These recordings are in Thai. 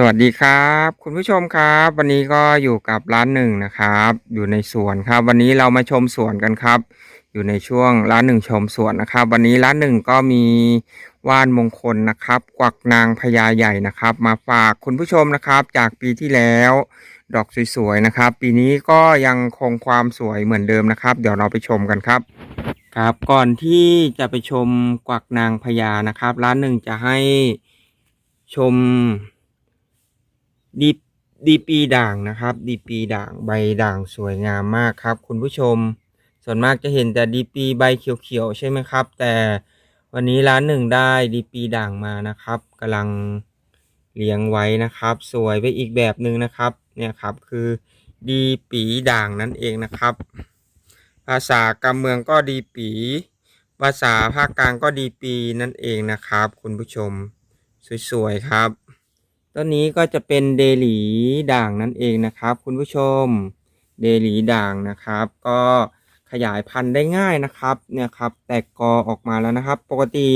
สวัสดีครับ คุณผู้ชมครับ วันนี้ก็อยู่กับร้านหนึ่งนะครับ อยู่ในสวนครับ วันนี้เรามาชมสวนกันครับ อยู่ในช่วงร้านหนึ่งชมสวนนะครับ วันนี้ร้านหนึ่งก็มีว่านมงคลนะครับ กวักนางพญาใหญ่นะครับ มาฝากคุณผู้ชมนะครับ จากปีที่แล้ว ดอกสวยๆนะครับ ปีนี้ก็ยังคงความสวยเหมือนเดิมนะครับ เดี๋ยวเราไปชมกันครับครับก่อนที่จะไปชมกวักนางพญานะครับ ร้านหนึ่งจะให้ชม ดีดีปีด่างนะครับ ดีปีด่างใบด่างสวยงามมากครับ คุณผู้ชม ส่วนมากจะเห็นแต่ดีปีใบเขียวๆใช่ไหมครับ แต่วันนี้ร้านหนึ่งได้ดีปีด่างมานะครับกำลังเลี้ยงไว้นะครับ สวยไปอีกแบบหนึ่งนะครับ เนี่ยครับคือดีปีด่างนั่นเองนะครับ ภาษากำเมืองก็ดีปี ภาษาภาคกลางก็ดีปีนั่นเองนะครับ คุณผู้ชม สวยๆครับ ต้นนี้ก็จะเป็นเดลีด่างนั่นเองนะครับ คุณผู้ชมเดลีด่างนะครับ ก็ขยายพันธุ์ได้ง่ายนะครับเนี่ยครับแตกกอออกมาแล้วนะครับ ปกติ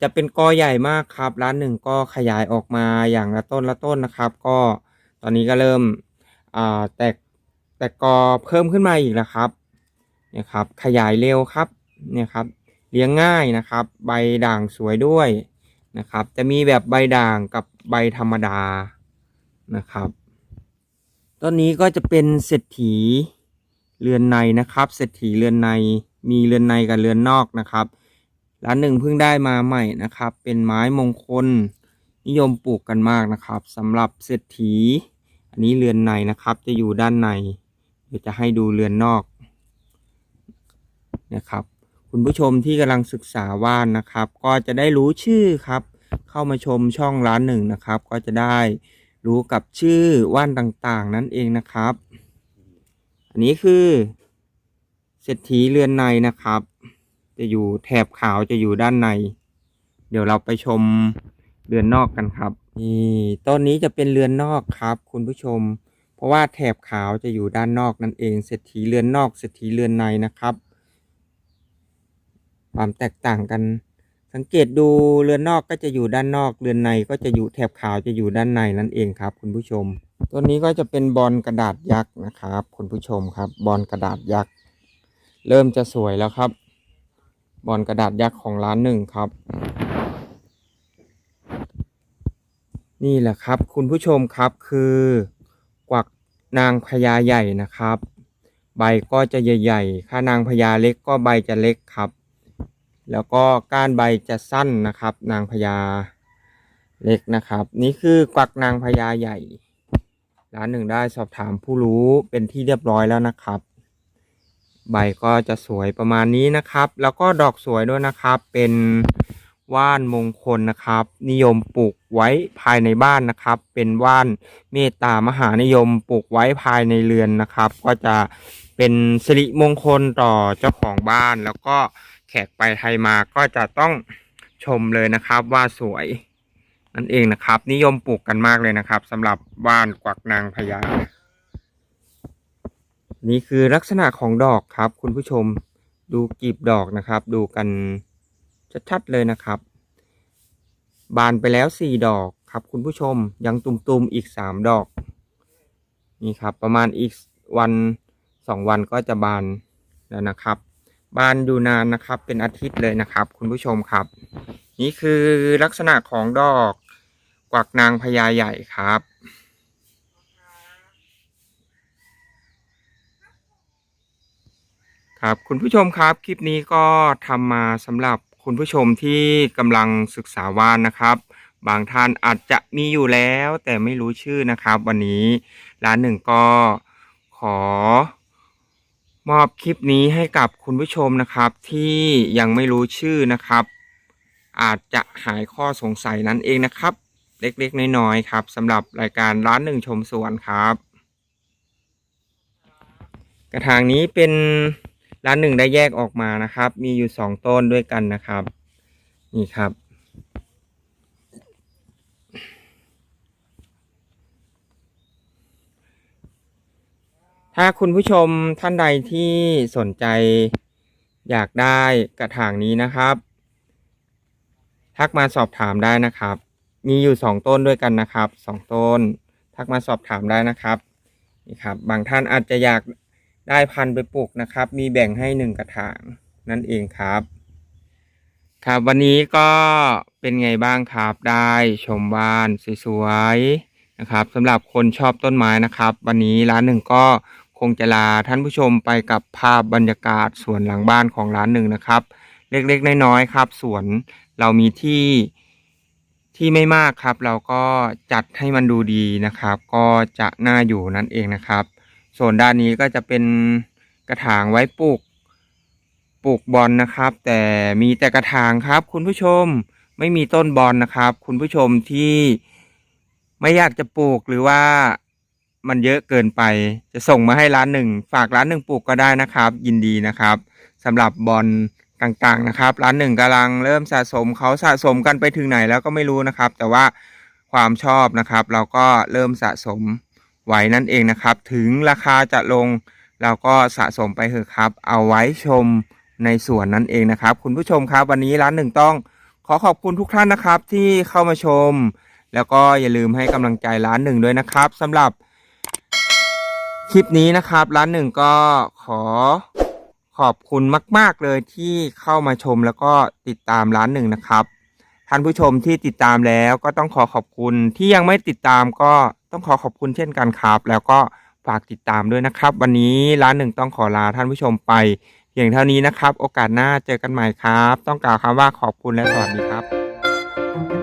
จะเป็นกอใหญ่มากครับ ร้านหนึ่งก็ขยายออกมาอย่างละต้นละต้นนะครับ ก็ตอนนี้ก็เริ่มแตกแตกกอเพิ่มขึ้นมาอีกแล้วครับเนี่ยครับ ขยายเร็วครับเนี่ยครับ เลี้ยงง่ายนะครับ ใบด่างสวยด้วยนะครับ จะมีแบบใบด่างกับ ใบธรรมดานะครับ ต้นนี้ก็จะเป็นเศรษฐีเรือนในนะครับ เศรษฐีเรือนในมีเรือนในกับเรือนนอกนะครับ ร้านหนึ่งเพิ่งได้มาใหม่นะครับ เป็นไม้มงคลนิยมปลูกกันมากนะครับสำหรับเศรษฐี อันนี้เรือนในนะครับ จะอยู่ด้านในเดี๋ยวจะให้ดูเรือนนอกนะครับ คุณผู้ชมที่กำลังศึกษาว่านนะครับ ก็จะได้รู้ชื่อครับ เข้ามาชมช่องร้านหนึ่งนะครับ ก็จะได้รู้กับชื่อว่านต่างๆ นั่นเองนะครับ อันนี้คือเศรษฐีเรือนในนะครับ จะอยู่แถบขาวจะอยู่ด้านใน เดี๋ยวเราไปชมเรือนนอกกันครับนี่ต้นนี้จะเป็นเรือนนอกครับ คุณผู้ชม เพราะว่าแถบขาวจะอยู่ด้านนอกนั่นเองเศรษฐีเรือนนอกเศรษฐีเรือนในนะครับ ความแตกต่างกัน สังเกตดูเรือนนอกก็จะอยู่ด้านนอก เรือนในก็จะอยู่แถบขาวจะอยู่ด้านในนั่นเองครับ คุณผู้ชม ตัวนี้ก็จะเป็นบอลกระดาษยักษ์นะครับ คุณผู้ชมครับ บอลกระดาษยักษ์เริ่มจะสวยแล้วครับ บอลกระดาษยักษ์ของร้านหนึ่งครับ นี่แหละครับ คุณผู้ชมครับคือกวักนางพญาใหญ่นะครับ ใบก็จะใหญ่ๆถ้านางพญาเล็กก็ใบจะเล็กครับ แล้วก็ก้านใบจะสั้นนะครับ นางพญาเล็กนะครับ นี่คือกวักนางพญาใหญ่ ร้านหนึ่งได้สอบถามผู้รู้เป็นที่เรียบร้อยแล้วนะครับ ใบก็จะสวยประมาณนี้นะครับ แล้วก็ดอกสวยด้วยนะครับ เป็นว่านมงคลนะครับ นิยมปลูกไว้ภายในบ้านนะครับ เป็นว่านเมตตามหานิยมปลูกไว้ภายในเรือนนะครับ ก็จะเป็นสิริมงคลต่อเจ้าของบ้านแล้วก็ แขกไปไทยมาก็จะต้องชมเลยนะครับว่าสวย นั่นเองนะครับ นิยมปลูกกันมากเลยนะครับสำหรับว่านกวักนางพญานี่คือลักษณะของดอกครับ คุณผู้ชมดูกลีบดอกนะครับ ดูกันชัดๆเลยนะครับ บานไปแล้วสี่ดอกครับคุณผู้ชมยังตุ่มๆอีกสามดอก นี่ครับ ประมาณอีกวันสองวันก็จะบานแล้วนะครับ บานอยู่นานนะครับ เป็นอาทิตย์เลยนะครับ คุณผู้ชมครับ นี่คือลักษณะของดอกกวักนางพญาใหญ่ครับ ครับคุณผู้ชมครับ คลิปนี้ก็ทำมาสำหรับคุณผู้ชมที่กำลังศึกษาว่านนะครับ บางท่านอาจจะมีอยู่แล้วแต่ไม่รู้ชื่อนะครับ วันนี้ร้านหนึ่งก็ขอ มอบคลิปนี้ให้กับคุณผู้ชมนะครับ ที่ยังไม่รู้ชื่อนะครับ อาจจะหายข้อสงสัยนั่นเองนะครับ เล็กๆ น้อยๆครับสำหรับรายการร้านหนึ่งชมสวนครับ กระถางนี้เป็นร้านหนึ่งได้แยกออกมานะครับ มีอยู่สองต้นด้วยกันนะครับ นี่ครับ ถ้าคุณผู้ชมท่านใดที่สนใจอยากได้กระถางนี้นะครับ ทักมาสอบถามได้นะครับ มีอยู่สองต้นด้วยกันนะครับสองต้น ทักมาสอบถามได้นะครับนี่ครับ บางท่านอาจจะอยากได้พันธุ์ไปปลูกนะครับ มีแบ่งให้หนึ่งกระถางนั่นเองครับ ครับวันนี้ก็เป็นไงบ้างครับ ได้ชมบ้านสวยๆนะครับสำหรับคนชอบต้นไม้นะครับ วันนี้ร้านหนึ่งก็ งจะลาท่านผู้ชมไปกับภาพบรรยากาศสวนหลังบ้านของร้านหนึ่งนะครับ เล็กๆน้อยๆครับ สวนเรามีที่ที่ไม่มากครับ เราก็จัดให้มันดูดีนะครับ ก็จะน่าอยู่นั่นเองนะครับส่วนด้านนี้ก็จะเป็นกระถางไว้ปลูกปลูกบอลนะครับ แต่มีแต่กระถางครับ คุณผู้ชมไม่มีต้นบอลนะครับ คุณผู้ชมที่ไม่อยากจะปลูกหรือว่า มันเยอะเกินไป จะส่งมาให้ร้านหนึ่งฝากร้านหนึ่งปลูกก็ได้นะครับ ยินดีนะครับสำหรับบอลต่างๆนะครับ ร้านหนึ่งกำลังเริ่มสะสมเขาสะสมกันไปถึงไหนแล้วก็ไม่รู้นะครับ แต่ว่าความชอบนะครับ เราก็เริ่มสะสมไว้นั่นเองนะครับ ถึงราคาจะลงเราก็สะสมไปเถอะครับ เอาไว้ชมในสวนนั่นเองนะครับ คุณผู้ชมครับ วันนี้ร้านหนึ่งต้องขอขอบคุณทุกท่านนะครับที่เข้ามาชม แล้วก็อย่าลืมให้กำลังใจร้านหนึ่งด้วยนะครับสำหรับ คลิปนี้นะครับร้านหนึ่งก็ขอขอบคุณมาก ๆ เลยที่เข้ามาชมแล้วก็ติดตามร้านหนึ่งนะครับ ท่านผู้ชมที่ติดตามแล้วก็ต้องขอขอบคุณที่ยังไม่ติดตามก็ต้องขอขอบคุณเช่นกันครับ แล้วก็ฝากติดตามด้วยนะครับ วันนี้ร้านหนึ่งต้องขอลาท่านผู้ชมไปเพียงเท่านี้นะครับ โอกาสหน้าเจอกันใหม่ครับ ต้องกล่าวคำว่าขอบคุณและสวัสดีครับ